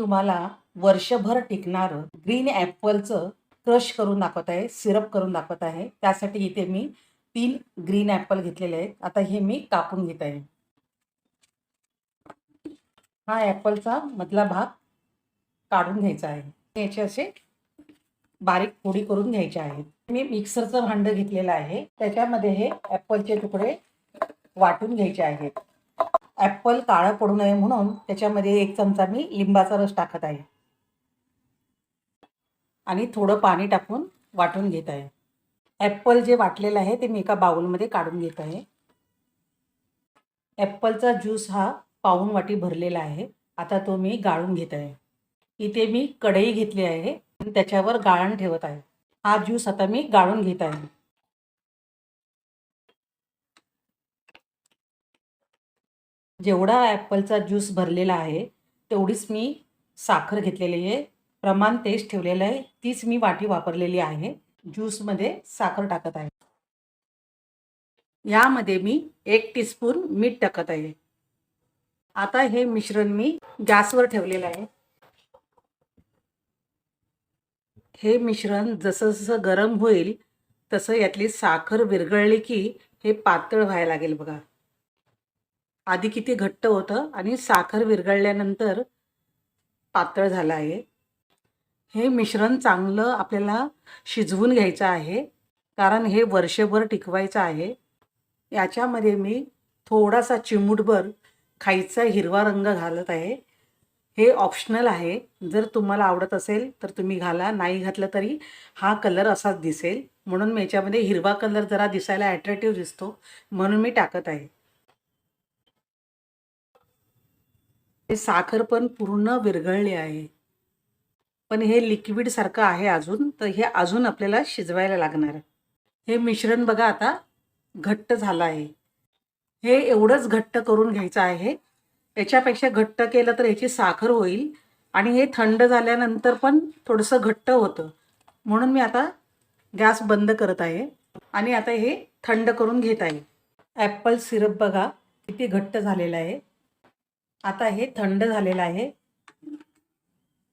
तुम्हाला वर्षभर टिकणारं ग्रीन ॲपलचं क्रश करून दाखवत आहे सिरप करून दाखवत आहे. त्यासाठी इथे मी तीन ग्रीन ॲपल घेतलेले आहेत. आता हे मी कापून घेत आहे. हा ॲपलचा मधला भाग काढून घ्यायचा आहे. याचे असे बारीक फोडी करून घ्यायचे आहेत. मी मिक्सरचं भांडं घेतलेलं आहे. त्याच्यामध्ये हे ॲपलचे तुकडे वाटून घ्यायचे आहेत. ॲपल काळं पडू नये म्हणून त्याच्यामध्ये एक चमचा मी लिंबाचा रस टाकत आहे. आणि थोडं पाणी टाकून वाटून घेत आहे. ॲपल जे वाटलेलं आहे ते मी एका बाउलमध्ये काढून घेत आहे. ॲपलचा ज्यूस हा पाऊन वाटी भरलेला आहे. आता तो मी गाळून घेत आहे. इथे मी कढई घेतली आहे त्याच्यावर गाळण ठेवत आहे. हा ज्यूस आता मी गाळून घेत आहे. जेवढा ॲपलचा ज्यूस भरलेला आहे तेवढीच मी साखर घेतलेली आहे. प्रमाण तेच ठेवलेलं आहे. तीच मी वाटी वापरलेली आहे. ज्यूसमध्ये साखर टाकत आहे. यामध्ये मी एक टीस्पून मीठ टाकत आहे. आता हे मिश्रण मी गॅसवर ठेवलेलं आहे. हे मिश्रण जसं जसं गरम होईल तसं यातली साखर विरघळली की हे पातळ व्हायला लागेल बघा. आधी किती घट्ट होतं आणि साखर विरघळल्यानंतर पातळ झालं आहे. हे मिश्रण चांगलं आपल्याला शिजवून घ्यायचं आहे. कारण हे वर्षभर टिकवायचं आहे. याच्यामध्ये मी थोडासा चिमूटभर खायचा हिरवा रंग घालत आहे. हे ऑप्शनल आहे. जर तुम्हाला आवडत असेल तर तुम्ही घाला. नाही घातलं तरी हा कलर असाच दिसेल. म्हणून मी याच्यामध्ये हिरवा कलर जरा दिसायला ॲट्रॅक्टिव्ह दिसतो. म्हणून मी टाकत आहे. हे साखर पण पूर्ण विरघळले आहे. पण हे लिक्विडसारखं आहे अजून तर हे अजून आपल्याला शिजवायला लागणार हे मिश्रण बघा आता घट्ट झालं आहे. हे एवढंच घट्ट करून घ्यायचं आहे. याच्यापेक्षा घट्ट केलं तर ह्याची साखर होईल आणि हे थंड झाल्यानंतर पण थोडंसं घट्ट होतं. म्हणून मी आता गॅस बंद करत आहे आणि आता हे थंड करून घेत आहे. ॲपल सिरप बघा किती घट्ट झालेलं आहे. आता हे थंड झालेलं आहे.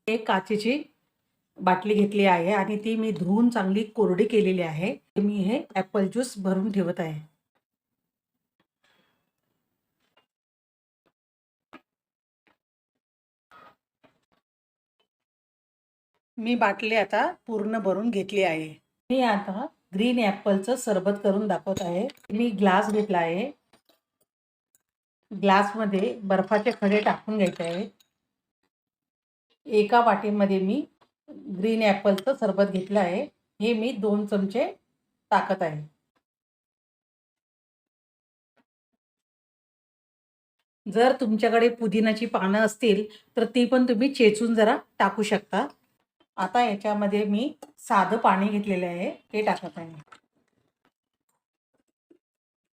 एक काचेची बाटली घेतली आहे आणि ती मी धुवून चांगली कोरडी केलेली आहे. मी हे ॲपल ज्यूस भरून ठेवत आहे. मी बाटली आता पूर्ण भरून घेतली आहे. मी आता ग्रीन ॲपलचं सरबत करून दाखवत आहे. मी ग्लास घेतला आहे. ग्लासमध्ये बर्फाचे खडे टाकून घ्यायचे आहे एका वाटीमध्ये मी ग्रीन ॲपलचं सरबत घेतलं आहे. हे मी दोन चमचे टाकत आहे. जर तुमच्याकडे पुदिनाची पानं असतील तर ती पण तुम्ही चेचून जरा टाकू शकता. आता याच्यामध्ये मी साधं पाणी घेतलेलं आहे ते टाकत आहे.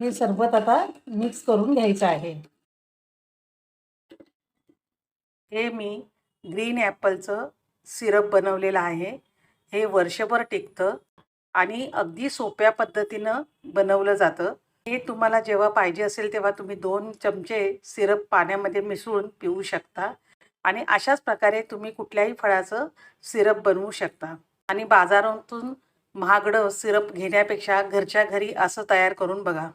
हे सरबत आता मिक्स करून घ्यायचं आहे. हे मी ग्रीन ॲपलचं सिरप बनवलेलं आहे. हे वर्षभर टिकतं आणि अगदी सोप्या पद्धतीनं बनवलं जातं. हे तुम्हाला जेव्हा पाहिजे असेल तेव्हा तुम्ही दोन चमचे सिरप पाण्यामध्ये मिसळून पिऊ शकता आणि अशाच प्रकारे तुम्ही कुठल्याही फळाचं सिरप बनवू शकता. आणि बाजारातून महागडं सिरप घेण्यापेक्षा घरच्या घरी असं तयार करून बघा.